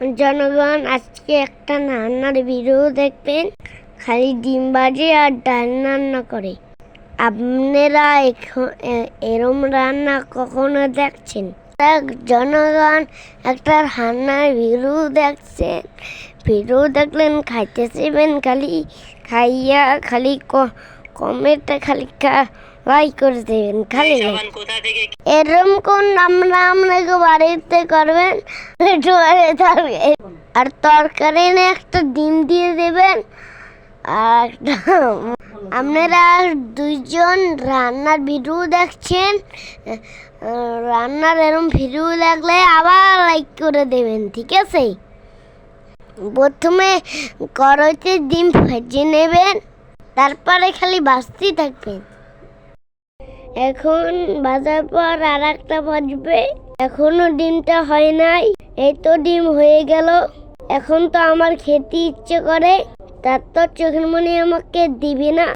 জনগণ আজকে একটা রান্নার ভিডিও দেখবেন। খালি ডিম ভাজি আর ডাল রান্না করে। আপনারা এরম রান্না কখনো দেখছেন? দেখ, জনগণ একটা রান্নার ভিডিও দেখছেন। ভিডিও দেখলেন খাইতে খালি খাইয়া খালি কমেন্টে খালি লাইক করে দেবেন খালি। এরম কোন আমরা আপনাকে বাড়িতে করবেন? তরকারি আর তরকারি একটা ডিম দিয়ে দেবেন। আর আপনারা দুইজন রান্নার ভিডিও দেখছেন রান্নার এরম ভিডিও দেখলে আবার লাইক করে দেবেন ঠিক আছে? প্রথমে কড়াইতে ডিম ভেজে নেবেন। তারপরে খালি বাঁচতেই থাকবেন এখন বাজার পর আর একটা বাজবে এখনও ডিমটা হয় নাই এই তো ডিম হয়ে গেল। এখন তো আমার খেতে ইচ্ছে করে তার তো চোখের মনে আমাকে দিবে না।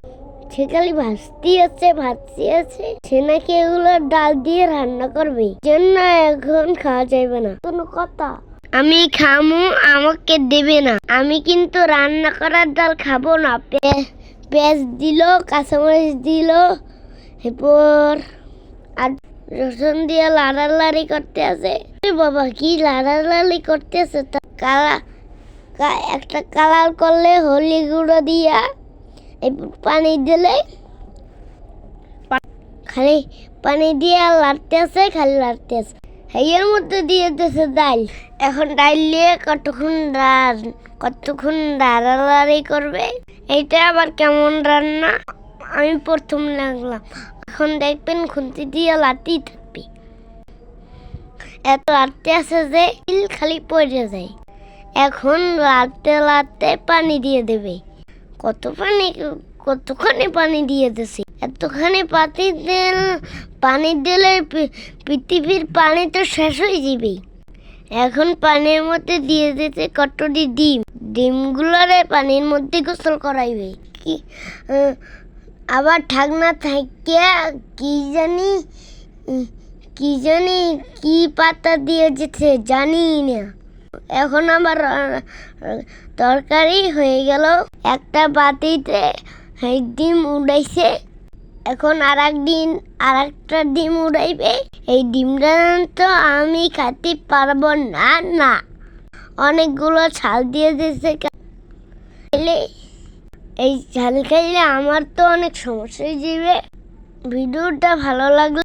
সে খালি ভাজতি আছে ভাজতি আছে। সে নাকি এগুলো ডাল দিয়ে রান্না করবে জন্য এখন খাওয়া যাবে না। কোনো কথা। আমি খামু আমাকে দেবে না। আমি কিন্তু রান্না করার ডাল খাব না পে- পেঁয়াজ দিল, কাঁচামরিচ দিল, এরপর আর রসুন দিয়ে লাড়ালাড়ি করতে আছে। বাবা, কি লাড়ালাড়ি করতে আছে তা? কালা একটা কালার করলে হলি গুঁড়ো দিয়া পানি দিলে খালি পানি দিয়ে লাড়তে আছে খালি লাড়তে আছে এর মধ্যে দিয়ে দিয়েছে ডাল। এখন ডাল নিয়ে কতক্ষণ কতক্ষণ লাড়ালাড়ি করবে? এইটা আবার কেমন রান্না? আমি প্রথম লাগলাম। এখন দেখবেন খুন্তি দিয়ে লাতি থাকবে। এত লাড়তে আছে যে ইল খালি পড়ে যায়। এখন লাটতে লাড়তে পানি দিয়ে দেবে। কত পানি কতখানি পানি দিয়ে দিছে এতখানি পাতি দিল পানি দিলে পৃথিবীর পানি তো শেষ হয়ে যাবে। এখন পানির মধ্যে দিয়ে দিতে কতটি ডিম? ডিমগুলোরে পানির মধ্যে গোসল করাইবে। কি আবার ঠাকনা থাকিয়া কি জানি কি জানি কি পাতা দিয়ে যেতে জানি না। এখন আহ, তরকারি হয়ে গেল একটা বাতিতে এই ডিম উড়াইছে, এখন আর এক ডিম আর একটা ডিম উড়াইবে। এই ডিমটা তো আমি খাতে পারব না না। অনেকগুলো ছাল দিয়ে দিয়েছে খাইলে এই ঝাল খাইলে আমার তো অনেক সমস্যা যাবে। ভিডিওটা ভালো লাগলে